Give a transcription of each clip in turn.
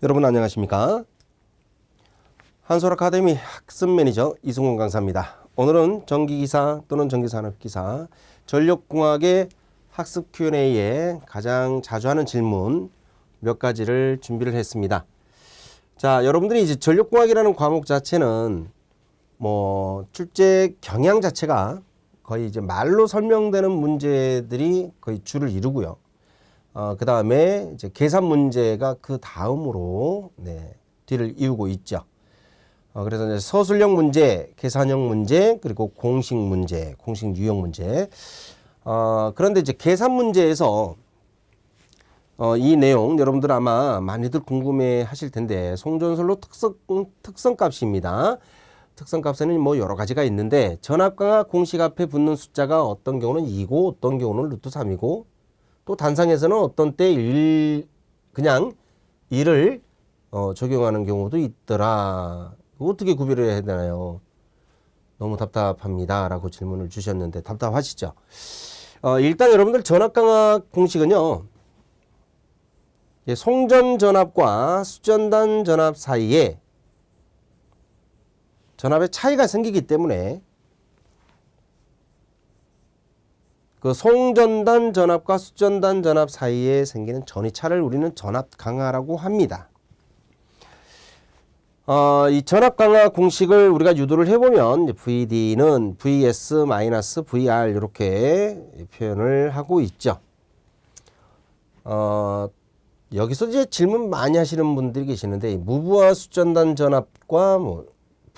여러분 안녕하십니까? 한솔 아카데미 학습 매니저 이승훈 강사입니다. 오늘은 전기기사 또는 전기산업기사 전력공학의 학습 Q&A에 가장 자주 하는 질문 몇 가지를 준비를 했습니다. 자, 여러분들이 이제 전력공학이라는 과목 자체는 뭐 출제 경향 자체가 거의 이제 말로 설명되는 문제들이 거의 주를 이루고요. 어, 그 다음에 이제 계산 문제가 그 다음으로 네, 뒤를 이루고 있죠. 어, 그래서 이제 서술형 문제, 계산형 문제, 그리고 공식 문제, 공식 유형 문제. 어, 그런데 이제 계산 문제에서 어, 이 내용 여러분들 아마 많이들 궁금해 하실 텐데 송전솔로 특성, 특성값입니다. 특성값에는 뭐 여러 가지가 있는데 전압과 공식 앞에 붙는 숫자가 어떤 경우는 2고 어떤 경우는 루트 3이고 또 단상에서는 어떤 때 일, 그냥 일을 어, 적용하는 경우도 있더라. 어떻게 구별을 해야 되나요? 너무 답답합니다. 라고 질문을 주셨는데 답답하시죠? 어, 일단 여러분들 전압강압 공식은요. 예, 송전 전압과 수전단 전압 사이에 전압의 차이가 생기기 때문에 그 송전단 전압과 수전단 전압 사이에 생기는 전이차를 우리는 전압 강화라고 합니다. 어, 이 전압 강화 공식을 우리가 유도를 해보면 VD는 VS-VR 이렇게 표현을 하고 있죠. 어, 여기서 이제 질문 많이 하시는 분들이 계시는데 무부하 수전단 전압과 뭐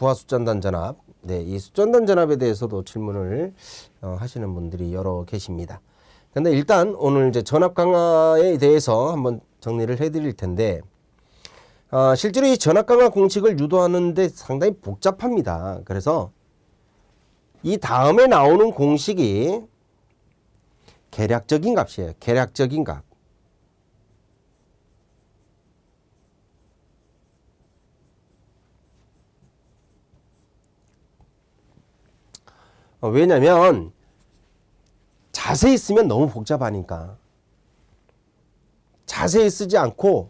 부하 수전단 전압, 네, 이 수전단 전압에 대해서도 질문을 어, 하시는 분들이 여러 계십니다. 근데 일단 오늘 이제 전압 강화에 대해서 한번 정리를 해드릴 텐데 어, 실제로 이 전압 강화 공식을 유도하는데 상당히 복잡합니다. 그래서 이 다음에 나오는 공식이 계략적인 값이에요. 계략적인 값. 왜냐면 자세히 쓰면 너무 복잡하니까 자세히 쓰지 않고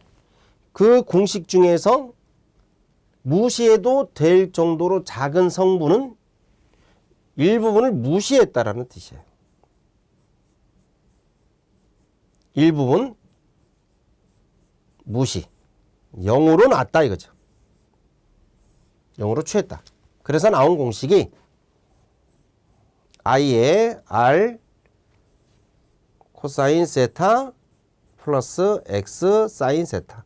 그 공식 중에서 무시해도 될 정도로 작은 성분은 일부분을 무시했다라는 뜻이에요. 일부분 무시. 0으로 놨다 이거죠. 0으로 취했다. 그래서 나온 공식이 i의 r 코사인 세타 플러스 x 사인 세타.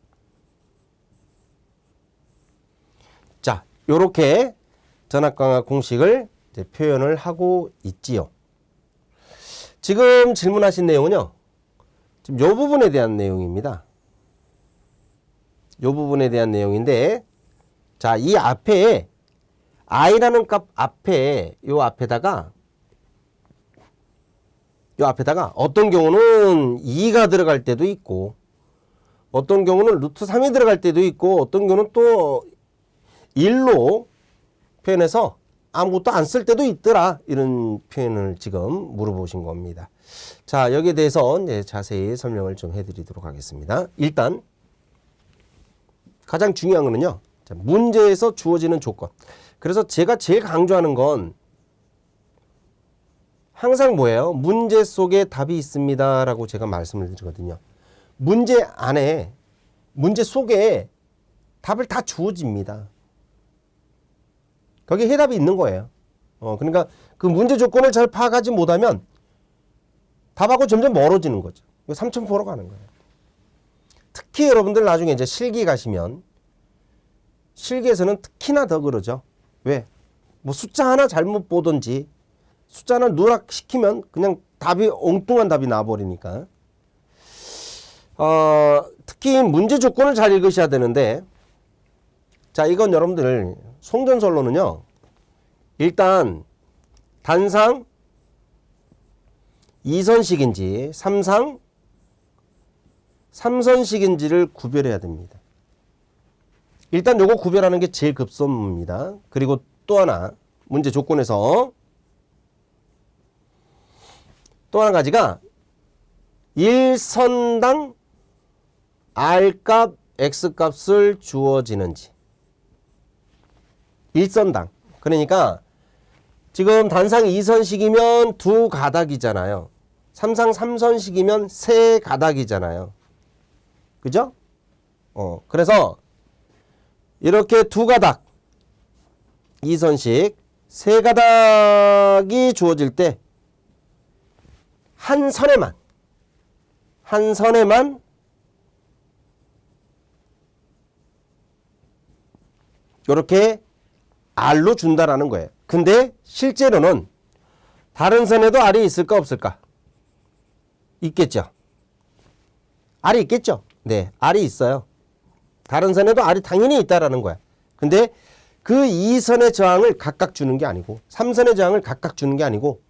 자, 요렇게 전압강화 공식을 이제 표현을 하고 있지요. 지금 질문하신 내용은요. 지금 요 부분에 대한 내용입니다. 요 부분에 대한 내용인데 자, 이 앞에 i라는 값 앞에 요 앞에다가 요 앞에다가 어떤 경우는 2가 들어갈 때도 있고 어떤 경우는 루트 3이 들어갈 때도 있고 어떤 경우는 또 1로 표현해서 아무것도 안 쓸 때도 있더라 이런 표현을 지금 물어보신 겁니다. 자 여기에 대해서 이제 자세히 설명을 좀 해드리도록 하겠습니다. 일단 가장 중요한 거는요. 자, 문제에서 주어지는 조건. 그래서 제가 제일 강조하는 건 항상 뭐예요? 문제 속에 답이 있습니다라고 제가 말씀을 드리거든요. 문제 안에 문제 속에 답을 다 주어집니다. 거기에 해답이 있는 거예요. 어, 그러니까 그 문제 조건을 잘 파악하지 못하면 답하고 점점 멀어지는 거죠. 삼천 포로 가는 거예요. 특히 여러분들 나중에 이제 실기 가시면 실기에서는 특히나 더 그러죠. 왜? 뭐 숫자 하나 잘못 보든지 숫자는 누락시키면 그냥 답이 엉뚱한 답이 나와버리니까. 어, 특히 문제 조건을 잘 읽으셔야 되는데, 자, 이건 여러분들, 송전설로는요, 일단, 단상, 이선식인지, 삼상, 삼선식인지를 구별해야 됩니다. 일단 요거 구별하는 게 제일 급선무입니다. 그리고 또 하나, 문제 조건에서 또 한 가지가 일선당 R값, X값을 주어지는지. 일선당. 그러니까 지금 단상 2선식이면 두 가닥이잖아요. 삼상 3선식이면 세 가닥이잖아요. 그죠? 어, 그래서 이렇게 두 가닥 2선식 세 가닥이 주어질 때 한 선에만 한 선에만 이렇게 R로 준다라는 거예요. 근데 실제로는 다른 선에도 R이 있을까 없을까? 있겠죠. R이 있겠죠. 네, R이 있어요. 다른 선에도 R이 당연히 있다라는 거야. 근데 그 이 선의 저항을 각각 주는 게 아니고 3선의 저항을 각각 주는 게 아니고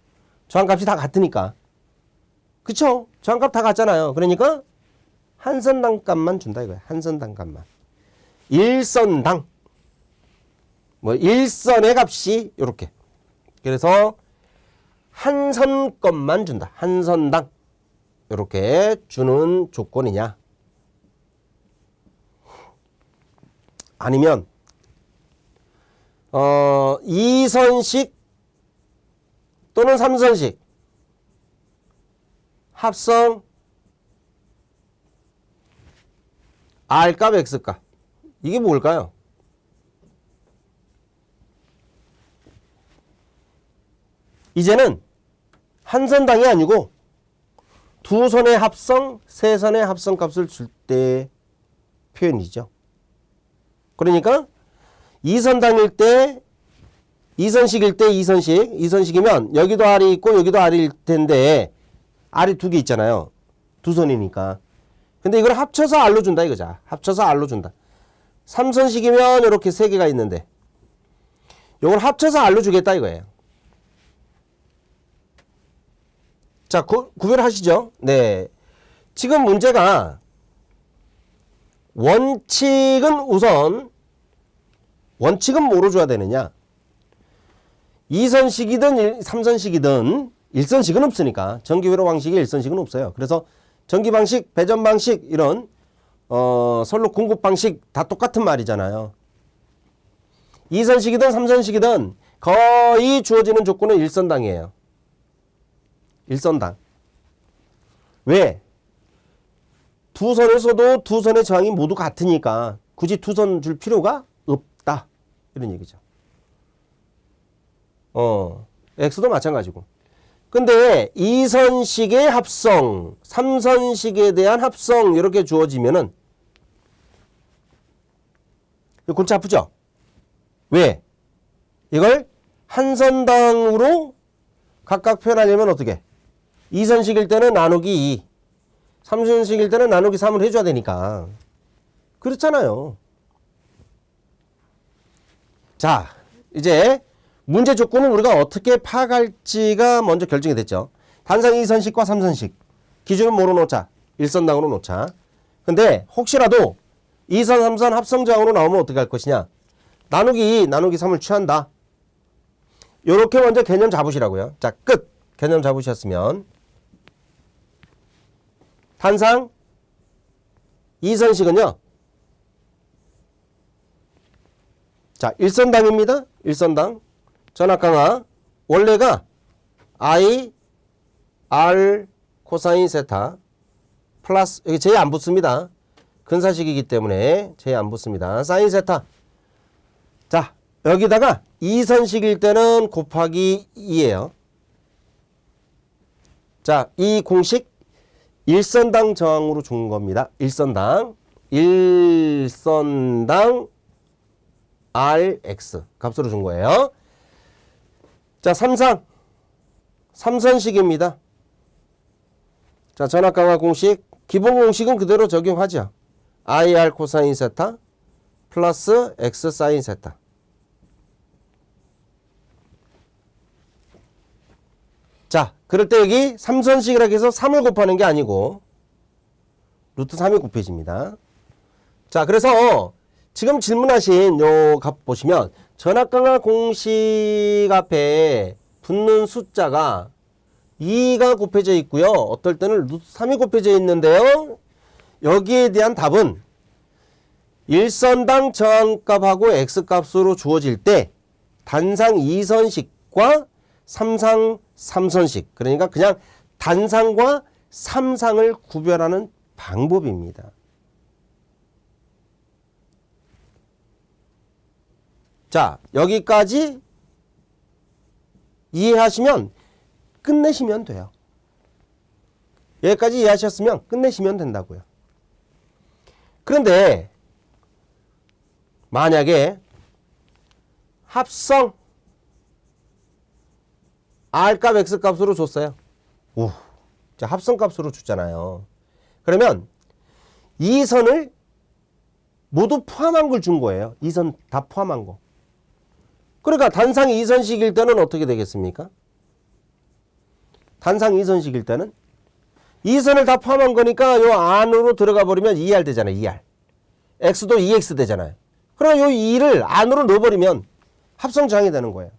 저항값이 다 같으니까. 그쵸? 저항값 다 같잖아요. 그러니까 한 선당 값만 준다 이거야. 한 선당 값만. 1선당 뭐 1선의 값이 이렇게. 그래서 한선 것만 준다. 한 선당. 이렇게 주는 조건이냐? 아니면 어 2선식 또는 3선식 합성 R값 X값 이게 뭘까요? 이제는 한 선당이 아니고 두 선의 합성, 세 선의 합성 값을 줄 때 표현이죠. 그러니까 2선당일 때 2선식일 때 2선식, 2선식이면 여기도 R이 있고 여기도 R일 텐데 R이 두 개 있잖아요. 두 선이니까. 근데 이걸 합쳐서 R로 준다 이거자. 합쳐서 R로 준다. 3선식이면 이렇게 세 개가 있는데 이걸 합쳐서 R로 주겠다 이거예요. 자, 구, 구별하시죠? 네. 지금 문제가 원칙은 우선 원칙은 뭐로 줘야 되느냐? 2선식이든 3선식이든 1선식은 없으니까 전기회로 방식에 1선식은 없어요. 그래서 전기 방식, 배전 방식 이런 어, 선로 공급 방식 다 똑같은 말이잖아요. 2선식이든 3선식이든 거의 주어지는 조건은 1선당이에요. 일선당. 왜? 두 선을 써도 두 선의 저항이 모두 같으니까 굳이 두 선 줄 필요가 없다. 이런 얘기죠. 어, X도 마찬가지고. 근데 2선식의 합성, 3선식에 대한 합성 이렇게 주어지면은 골치 아프죠? 왜? 이걸 한 선당으로 각각 표현하려면 어떻게? 2선식일 때는 나누기 2, 3선식일 때는 나누기 3을 해줘야 되니까. 그렇잖아요. 자, 이제 문제 조건은 우리가 어떻게 파악할지가 먼저 결정이 됐죠. 단상 2선식과 3선식. 기준은 뭐로 놓자? 1선당으로 놓자. 근데 혹시라도 2선, 3선 합성장으로 나오면 어떻게 할 것이냐? 나누기 2, 나누기 3을 취한다. 요렇게 먼저 개념 잡으시라고요. 자, 끝. 개념 잡으셨으면 단상 2선식은요. 자, 1선당입니다. 1선당. 전압강화 원래가 I R 코사인 세타 플러스 여기 제 안 붙습니다. 근사식이기 때문에 제 안 붙습니다. 사인 세타. 자, 여기다가 2선식일 때는 곱하기 2예요. 자, 이 공식 일선당 저항으로 준 겁니다. 일선당. 일선당 Rx 값으로 준 거예요. 자, 삼상. 삼선식입니다. 자, 전압강화 공식. 기본 공식은 그대로 적용하죠. IR 코사인 세타 플러스 X 사인 세타. 자, 그럴 때 여기 3선식이라고 해서 3을 곱하는 게 아니고 루트 3이 곱해집니다. 자, 그래서 지금 질문하신 요 값 보시면 전압강화 공식 앞에 붙는 숫자가 2가 곱해져 있고요. 어떨 때는 루트 3이 곱해져 있는데요. 여기에 대한 답은 일선당 저항값하고 x값으로 주어질 때 단상 2선식과 삼상 3선식 그러니까 그냥 단상과 삼상을 구별하는 방법입니다. 자, 여기까지 이해하시면 끝내시면 돼요. 여기까지 이해하셨으면 끝내시면 된다고요. 그런데 만약에 합성 R값 X값으로 줬어요. 오, 자, 합성값으로 줬잖아요. 그러면 이 선을 모두 포함한 걸 준 거예요. 이 선 다 포함한 거. 그러니까 단상 2선식일 때는 어떻게 되겠습니까? 단상 2선식일 때는 이 선을 다 포함한 거니까 요 안으로 들어가 버리면 2R 되잖아요. 2R. X도 2X 되잖아요. 그럼 요 2를 안으로 넣어버리면 합성장이 되는 거예요.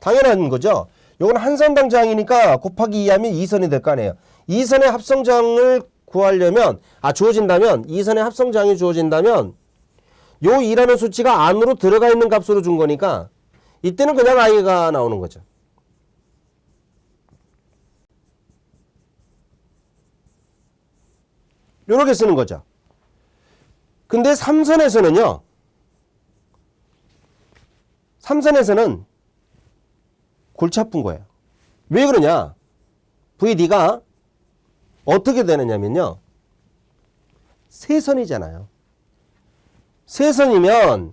당연한 거죠. 요건 한선당 장이니까 곱하기 2하면 2선이 될 거 아니에요. 2선의 합성장을 구하려면 아 주어진다면 2선의 합성장이 주어진다면 요 2라는 수치가 안으로 들어가 있는 값으로 준 거니까 이때는 그냥 i가 나오는 거죠. 요렇게 쓰는 거죠. 근데 삼선에서는요. 삼선에서는 골치 아픈 거예요. 왜 그러냐? VD가 어떻게 되느냐면요. 세선이잖아요. 세선이면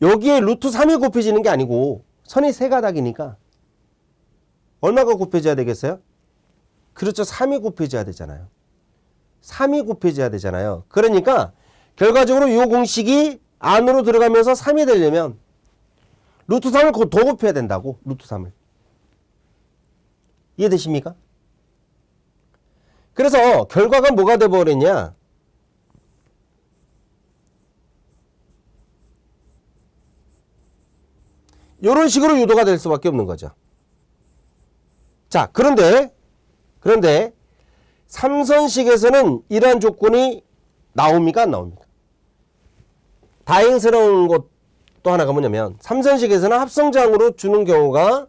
여기에 루트 3이 곱해지는 게 아니고 선이 세 가닥이니까 얼마가 곱해져야 되겠어요? 그렇죠. 3이 곱해져야 되잖아요. 3이 곱해져야 되잖아요. 그러니까 결과적으로 이 공식이 안으로 들어가면서 3이 되려면 루트 3을 더 곱해야 된다고. 루트 3을. 이해되십니까? 그래서 결과가 뭐가 돼버렸냐? 이런 식으로 유도가 될 수밖에 없는 거죠. 자, 그런데, 그런데, 삼선식에서는 이러한 조건이 나옵니까? 안 나옵니까? 다행스러운 것 또 하나가 뭐냐면, 삼선식에서는 합성장으로 주는 경우가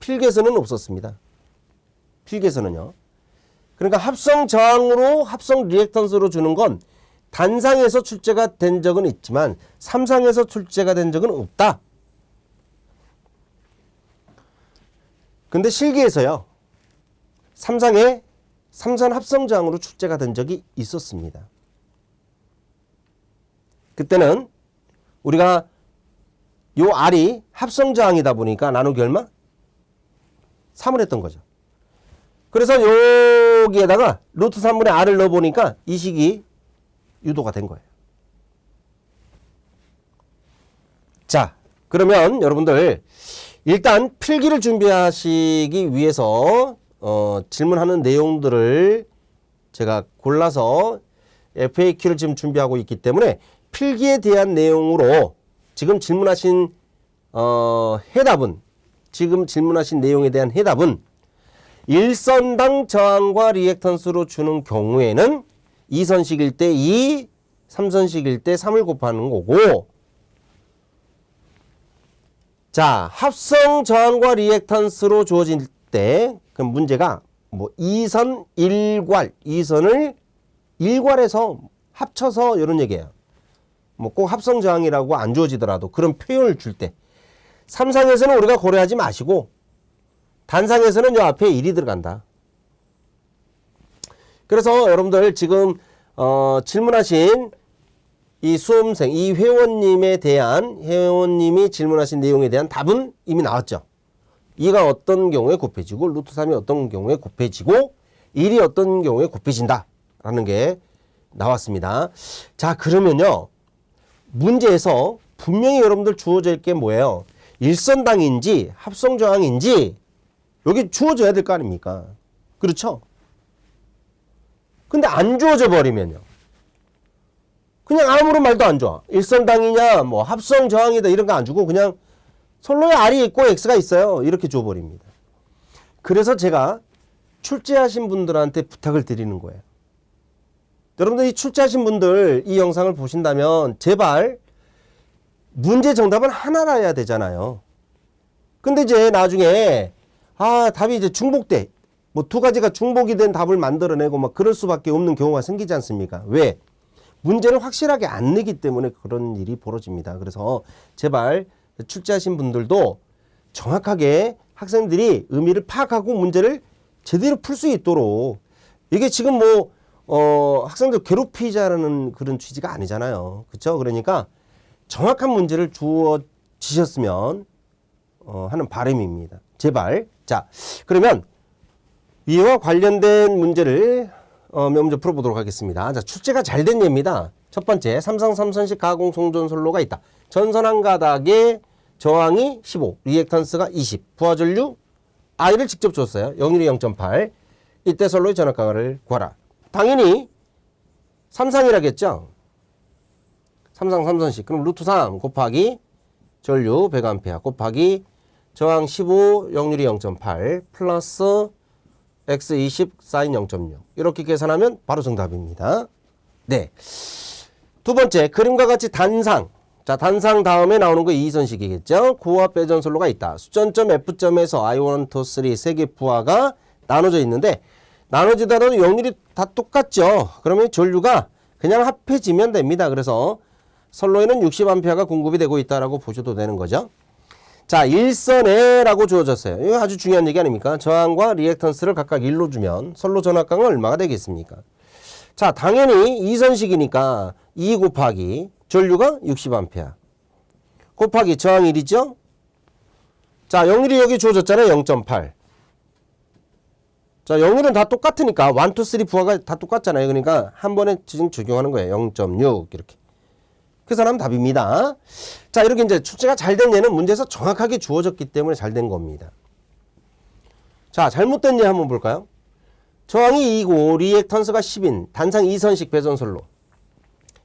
필계에서는 없었습니다. 필계에서는요. 그러니까 합성 저항으로 합성 리액턴스로 주는 건 단상에서 출제가 된 적은 있지만 삼상에서 출제가 된 적은 없다. 근데 실기에서요. 삼상에 삼선 합성 저항으로 출제가 된 적이 있었습니다. 그때는 우리가 요 R이 합성 저항이다 보니까 나누기 얼마? 3을 했던 거죠. 그래서 여기에다가 루트 3분의 R을 넣어보니까 이 식이 유도가 된 거예요. 자, 그러면 여러분들 일단 필기를 준비하시기 위해서 어, 질문하는 내용들을 제가 골라서 FAQ를 지금 준비하고 있기 때문에 필기에 대한 내용으로 지금 질문하신 어, 해답은 지금 질문하신 내용에 대한 해답은 일선당 저항과 리액턴스로 주는 경우에는 2선식일 때 2, 3선식일 때 3을 곱하는 거고 자, 합성 저항과 리액턴스로 주어질 때 그럼 문제가 뭐 2선 1괄, 2선을 1괄해서 합쳐서 이런 얘기예요. 뭐 꼭 합성 저항이라고 안 주어지더라도 그런 표현을 줄때 삼상에서는 우리가 고려하지 마시고 단상에서는 요 앞에 1이 들어간다. 그래서 여러분들 지금 어, 질문하신 이 수험생, 이 회원님에 대한 회원님이 질문하신 내용에 대한 답은 이미 나왔죠. 2가 어떤 경우에 곱해지고 루트 3이 어떤 경우에 곱해지고 1이 어떤 경우에 곱해진다. 라는 게 나왔습니다. 자, 그러면요. 문제에서 분명히 여러분들 주어질 게 뭐예요? 일선당인지 합성저항인지 여기 주어져야 될 거 아닙니까? 그렇죠? 근데 안 주어져 버리면요. 그냥 아무런 말도 안 줘. 일선당이냐, 뭐 합성 저항이다 이런 거 안 주고 그냥 솔로에 R이 있고 X가 있어요. 이렇게 줘버립니다. 그래서 제가 출제하신 분들한테 부탁을 드리는 거예요. 여러분들 이 출제하신 분들 이 영상을 보신다면 제발 문제 정답은 하나라 해야 되잖아요. 근데 이제 나중에 아 답이 이제 중복돼 뭐 두 가지가 중복이 된 답을 만들어내고 막 그럴 수밖에 없는 경우가 생기지 않습니까? 왜? 문제를 확실하게 안 내기 때문에 그런 일이 벌어집니다. 그래서 제발 출제하신 분들도 정확하게 학생들이 의미를 파악하고 문제를 제대로 풀 수 있도록 이게 지금 뭐 어, 학생들 괴롭히자라는 그런 취지가 아니잖아요. 그렇죠? 그러니까 정확한 문제를 주어 지셨으면 어, 하는 바람입니다. 제발. 자, 그러면 이와 관련된 문제를 어, 먼저 풀어보도록 하겠습니다. 자, 출제가 잘 된 예입니다. 첫 번째, 삼성 삼선식 가공 송전 선로가 있다. 전선 한 가닥에 저항이 15, 리액턴스가 20, 부하 전류 I를 직접 줬어요. 영률이 0.8. 이때 선로의 전압 강화를 구하라. 당연히 삼상이라겠죠. 삼상 삼선식. 그럼 루트 3 곱하기 전류 100A 곱하기 저항 15, 영률이 0.8 플러스 x20 사인 0.6 이렇게 계산하면 바로 정답입니다. 네. 두 번째 그림과 같이 단상 자 단상 다음에 나오는 거 이선식이겠죠. 고압 배전솔로가 있다. 수전점 F점에서 I1, 2, 3 세개 부하가 나눠져 있는데 나눠지더라도 영률이 다 똑같죠. 그러면 전류가 그냥 합해지면 됩니다. 그래서 선로에는 60A가 공급이 되고 있다라고 보셔도 되는 거죠. 자, 일선에라고 주어졌어요. 이거 아주 중요한 얘기 아닙니까? 저항과 리액턴스를 각각 1로 주면 선로 전압강은 얼마가 되겠습니까? 자, 당연히 이선식이니까 2 곱하기 전류가 60A 곱하기 저항 1이죠? 자, 영률이 여기 주어졌잖아요. 0.8. 자, 영률은 다 똑같으니까 1, 2, 3 부하가 다 똑같잖아요. 그러니까 한 번에 지금 적용하는 거예요. 0.6 이렇게. 계산하면 답입니다. 자, 이렇게 이제 출제가 잘 된 예는 문제에서 정확하게 주어졌기 때문에 잘 된 겁니다. 자, 잘못된 예 한번 볼까요? 저항이 2고 리액턴스가 10인 단상 2선식 배전솔로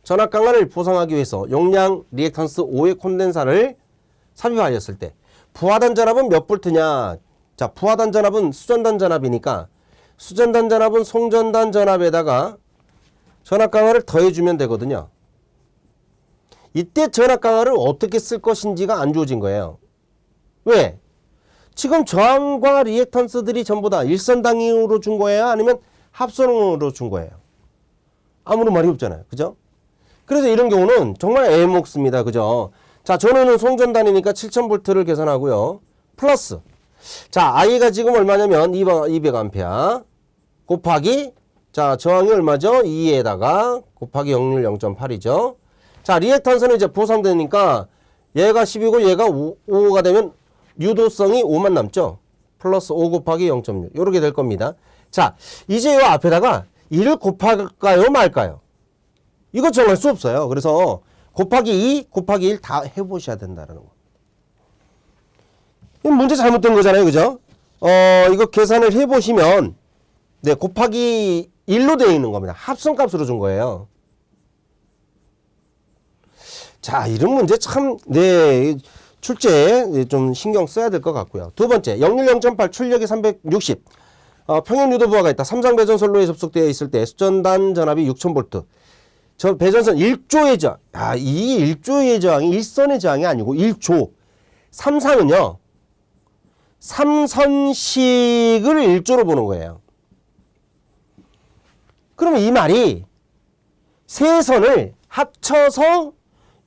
전압 강화를 보상하기 위해서 용량 리액턴스 5의 콘덴사를 삽입하였을 때 부하단 전압은 몇 볼트냐? 자, 부하단 전압은 수전단 전압이니까 수전단 전압은 송전단 전압에다가 전압 강화를 더해주면 되거든요. 이때 전압 강화를 어떻게 쓸 것인지가 안 주어진 거예요. 왜? 지금 저항과 리액턴스들이 전부 다 일선당으로 준 거예요? 아니면 합선으로 준 거예요? 아무런 말이 없잖아요. 그죠? 그래서 이런 경우는 정말 애먹습니다. 그죠? 자, 전원은 송전단이니까 7000V를 계산하고요. 플러스. 자, I가 지금 얼마냐면 200A 곱하기 자, 저항이 얼마죠? 2에다가 곱하기 영률 0.8이죠. 자, 리액턴스는 이제 보상되니까 얘가 10이고 얘가 5, 5가 되면 유도성이 5만 남죠. 플러스 5 곱하기 0.6 이렇게 될 겁니다. 자, 이제 이 앞에다가 1을 곱할까요 말까요? 이거 정할 수 없어요. 그래서 곱하기 2, 곱하기 1 다 해보셔야 된다는 거. 이 문제 잘못된 거잖아요. 그죠? 어, 이거 계산을 해보시면 네, 곱하기 1로 되어 있는 겁니다. 합성값으로 준 거예요. 자, 이런 문제 참, 네, 출제 좀 신경 써야 될 것 같고요. 두 번째, 영률 0.8, 출력이 360. 어, 평형 유도 부하가 있다. 삼상 배전선로에 접속되어 있을 때 수전단 전압이 6000V. 저 배전선 1조의 저항. 아, 이 1조의 저항이 일선의 저항이 아니고 1조. 삼상은요. 삼선식을 1조로 보는 거예요. 그러면 이 말이 세 선을 합쳐서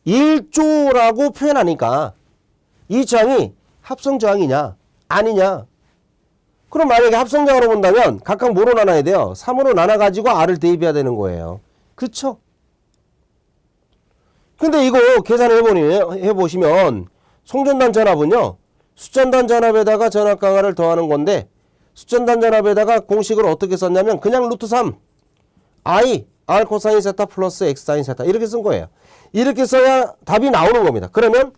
1조라고 표현하니까 이 저항이 합성 저항이냐 아니냐 그럼 만약에 합성 저항으로 본다면 각각 뭐로 나눠야 돼요? 3으로 나눠 가지고 R을 대입해야 되는 거예요. 그쵸? 근데 이거 계산을 해보니, 해보시면 송전단 전압은요 수전단 전압에다가 전압 강화를 더하는 건데 수전단 전압에다가 공식을 어떻게 썼냐면 그냥 루트 3 I R 코사인 세타 플러스 X 사인 세타 이렇게 쓴 거예요. 이렇게 써야 답이 나오는 겁니다. 그러면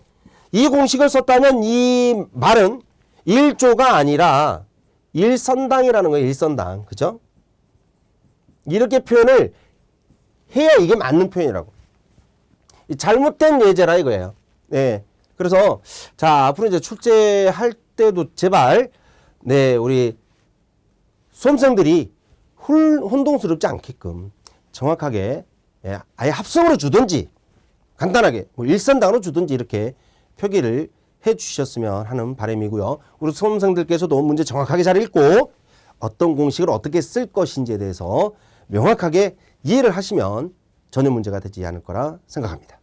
이 공식을 썼다면 이 말은 1조가 아니라 1선당이라는 거예요. 1선당. 그죠? 이렇게 표현을 해야 이게 맞는 표현이라고. 이 잘못된 예제라 이거예요. 네. 그래서 자, 앞으로 이제 출제할 때도 제발 네, 우리 수험생들이 훌, 혼동스럽지 않게끔 정확하게 예, 아예 합성으로 주든지 간단하게 뭐 일선단으로 주든지 이렇게 표기를 해 주셨으면 하는 바람이고요. 우리 수험생들께서도 문제 정확하게 잘 읽고 어떤 공식을 어떻게 쓸 것인지에 대해서 명확하게 이해를 하시면 전혀 문제가 되지 않을 거라 생각합니다.